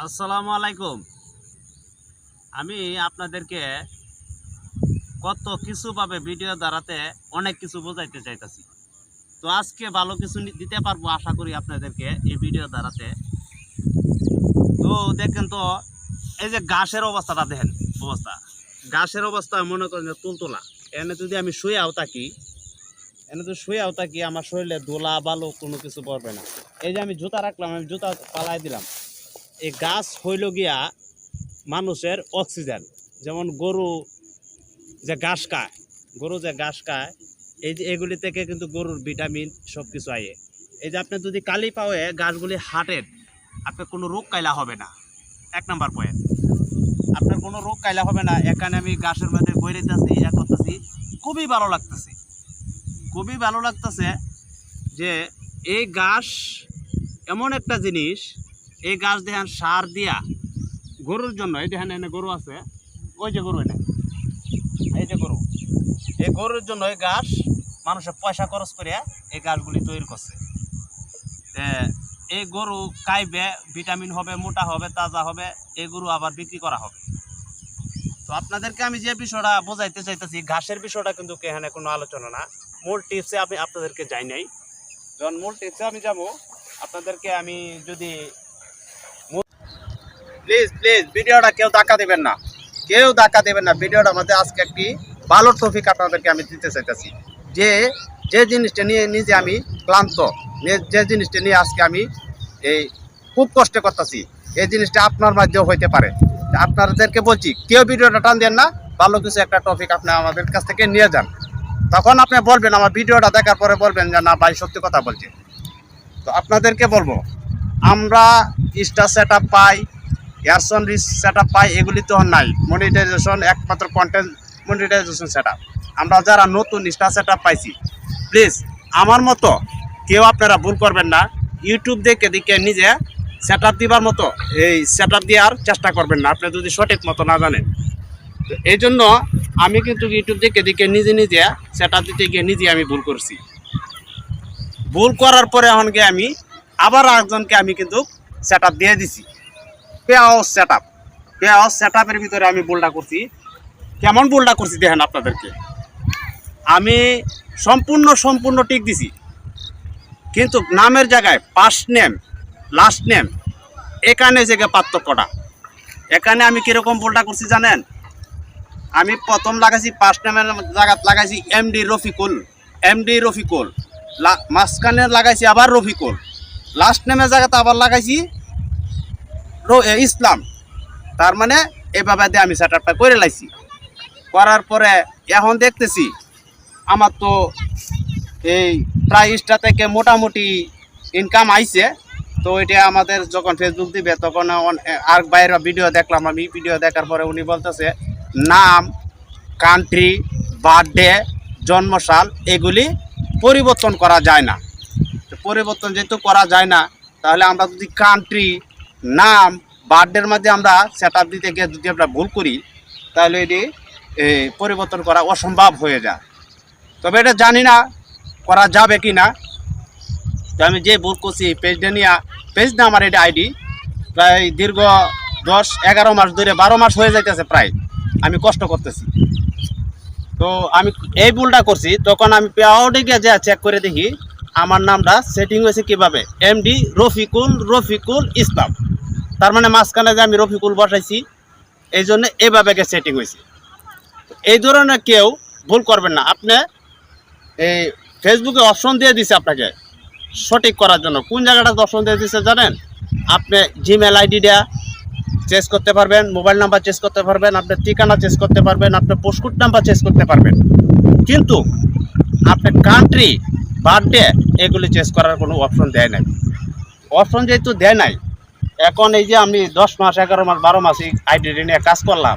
আসসালামু আলাইকুম। আমি আপনাদেরকে কত কিছু পাবে ভিডিও দ্বারাতে অনেক কিছু বোঝাইতে চাইতেছি। তো আজকে ভালো কিছু দিতে পারব আশা করি আপনাদেরকে এই ভিডিও দ্বারাতে। তো দেখেন তো, এই যে ঘাসের অবস্থাটা দেখেন, অবস্থা। ঘাসের অবস্থা মনে করেন তুলতুলা। এনে যদি আমি শুয়েও থাকি, এনে তো শুয়েও থাকি, আমার শরীরে দোলা বালু কোনো কিছু পড়বে না। এই যে আমি জুতা রাখলাম, আমি জুতা পালাই দিলাম। এই গাছ হইল গিয়া মানুষের অক্সিজেন। যেমন গরু যে ঘাস খায়, গরু যে ঘাস খায়, এই যে এগুলি থেকে কিন্তু গরুর ভিটামিন সব কিছু আয়ে। এই যে আপনি যদি কালি পাওয়ে গাছগুলি হাঁটেন, আপনার কোনো রোগ কাইলা হবে না। এক নাম্বার পয়েন্ট আপনার কোনো রোগ কাইলা হবে না। এখানে আমি গাছের মধ্যে বই বইরেতেছি ইয়া করতেছি, খুবই ভালো লাগতেছে। খুবই ভালো লাগতেছে যে এই ঘাস এমন একটা জিনিস এই গাছ দেখেন সার দিয়া গরুর জন্য, এই দেখেন এনে গরু আছে। ওই যে গরু এনে এই যে গরু। এই গরুর জন্য এই গাছ মানুষের পয়সা খরচ করে এই গাছগুলি তৈরি করছে। এই গরু খাইবে, ভিটামিন হবে, মোটা হবে, তাজা হবে, এই গরু আবার বিক্রি করা হবে। তো আপনাদেরকে আমি যে বিষয়টা বোঝাইতে চাইতেছি, ঘাসের বিষয়টা কিন্তু এখানে কোনো আলোচনা না। মূল টিপসে আমি আপনাদেরকে যাই নাই যখন মূল টিপসে আমি যাব, আপনাদেরকে আমি যদি প্লিজ প্লিজ, ভিডিওটা কেউ ধাক্কা দেবেন না। কেউ ধাক্কা দেবেন না। ভিডিওটার মধ্যে আজকে একটি ভালো টপিক আপনাদেরকে আমি দিতে চাইতেছি। যে যে জিনিসটা নিয়ে নিজে আমি ক্লান্ত যে জিনিসটা নিয়ে আজকে আমি এই খুব কষ্ট করতেছি, এই জিনিসটা আপনার মাধ্যমেও হইতে পারে। আপনাদেরকে বলছি, কেউ ভিডিওটা টান দেন না। ভালো কিছু একটা টপিক আপনি আমাদের কাছ থেকে নিয়ে যান। তখন আপনি বলবেন, আমার ভিডিওটা দেখার পরে বলবেন যে, না ভাই, সত্যি কথা বলছে। তো আপনাদেরকে বলব, আমরা স্টার সেট পাই এয়ারসন রিচ সেট আপ পাই এগুলি তো নাই। মনিটাইজেশন একমাত্র কন্টেন্ট মনিটাইজেশন সেট আমরা যারা নতুন স্টার সেট পাইছি প্লিজ আমার মতো কেউ আপনারা ভুল করবেন না। ইউটিউব দেখে দেখে নিজে সেট আপ দিবার মতো এই সেট আপ দেওয়ার চেষ্টা করবেন না। আপনি যদি সঠিক মতো না জানেন। তো এই জন্য আমি কিন্তু ইউটিউব দেখে দেখে নিজে নিজে সেট আপ দিতে গিয়ে নিজে আমি ভুল করছি। ভুল করার পরে এখন গিয়ে আমি আবার একজনকে আমি কিন্তু সেট আপ দিয়ে দিছি। পেয়াও সেট আপ পেয়াও সেট আপের ভিতরে আমি ভুলটা করছি। কেমন ভুলটা করছি দেখেন আপনাদেরকে। আমি সম্পূর্ণ সম্পূর্ণ টিক দিছি। কিন্তু নামের জায়গায় ফার্স্ট নেম লাস্ট নেম এখানে জায়গায় পার্থক্যটা। এখানে আমি কীরকম ভুলটা করছি জানেন? আমি প্রথম লাগাইছি ফার্স্ট নেমের জায়গাত লাগাইছি এমডি রফিকুল। এমডি রফিকুল। মাঝখানে লাগাইছি আবার রফিকুল। লাস্ট নেমের জায়গাতে আবার লাগাইছি ইসলাম। তার মানে এভাবে দিয়ে আমি সেট আপটা করে লাইছি। করার পরে এখন দেখতেছি, আমার তো এই প্রাইসটা থেকে মোটামুটি ইনকাম আইছে। তো এটা আমাদের যখন ফেসবুক দিবে, তখন আর বাইরে ভিডিও দেখলাম আমি। ভিডিও দেখার পরে উনি বলতেছে, নাম কান্ট্রি বার্থডে জন্মসাল, এগুলি পরিবর্তন করা যায় না। পরিবর্তন যেহেতু করা যায় না, তাহলে আমরা যদি কান্ট্রি নাম বার্থডের মধ্যে আমরা সেট আপ দিতে গিয়ে যদি আমরা ভুল করি, তাহলে এটি পরিবর্তন করা অসম্ভব হয়ে যায়। তবে এটা জানি না করা যাবে কি না। তো আমি যে ভুল করছি পেজটা নিয়ে পেজ না আমার এটা আইডি প্রায় দীর্ঘ দশ, এগারো মাস ধরে, বারো মাস হয়ে যাইতেছে প্রায়। আমি কষ্ট করতেছি। তো আমি এই ভুলটা করছি, তখন আমি পেয়াউডে গিয়ে যা চেক করে দেখি, আমার নামটা সেটিং হয়েছে কীভাবে? এমডি রফিকুল রফিকুল ইসলাম। তার মানে মাঝখানে যে আমি রফিকুল বসাইছি, এই জন্য এইভাবে সেটিং হয়েছে। এই ধরনের কেউ ভুল করবেন না। আপনি এই ফেসবুকে অপশন দিয়ে দিছে আপনাকে সঠিক করার জন্য। কোন জায়গাটা অপশন দিয়ে দিছে জানেন? আপনি জিমেল আইডিটা চেঞ্জ করতে পারবেন মোবাইল নাম্বার চেঞ্জ করতে পারবেন আপনার ঠিকানা চেঞ্জ করতে পারবেন আপনার পোস্টকোড নাম্বার চেঞ্জ করতে পারবেন। কিন্তু আপনার কান্ট্রি বার্থডে এগুলি চেঞ্জ করার কোনো অপশন দেয় নাই। অপশন যেহেতু দেয় নাই এখন এই যে আমি দশ মাস, এগারো মাস, বারো মাস এই নিয়ে কাজ করলাম,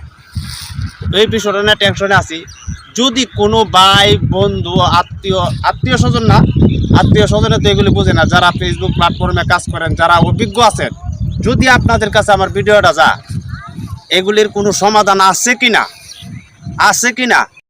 এই বিষয়টা নিয়ে টেনশনে আছি। যদি কোনো ভাই, বন্ধু, আত্মীয় আত্মীয় স্বজন না, আত্মীয় স্বজনে তো এগুলি বোঝে না, যারা ফেসবুক প্ল্যাটফর্মে কাজ করেন, যারা অভিজ্ঞ আছেন, যদি আপনাদের কাছে আমার ভিডিওটা যা এগুলির কোনো সমাধান আছে কি না আছে কি না